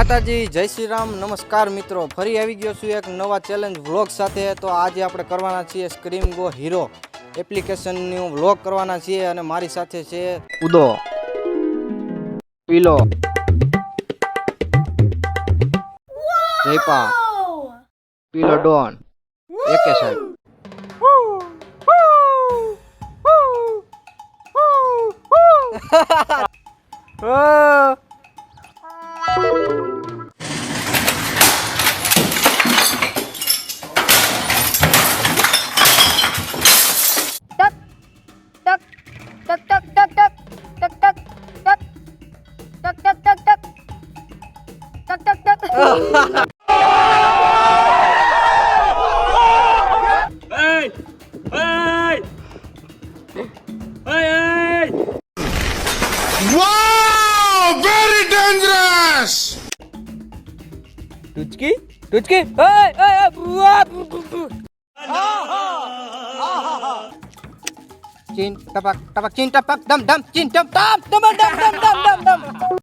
માતાજી જય શ્રી રામ નમસ્કાર મિત્રો ફરી આવી ગયો છું એક નવા ચેલેન્જ વ્લોગ સાથે તો આજે આપણે કરવાના છીએ સ્ક્રીમ ગો હીરો એપ્લિકેશનનું વ્લોગ કરવાના છીએ અને મારી સાથે છે ઉદો પીલો જયપા પીલો ડોન એકે સાહેબ Oh! Hey! Wow! Very dangerous! Tutski? hei, hei, buat, Cin tapak tapak cin tapak dam dam cin dam dam dam dam dam dam dam dam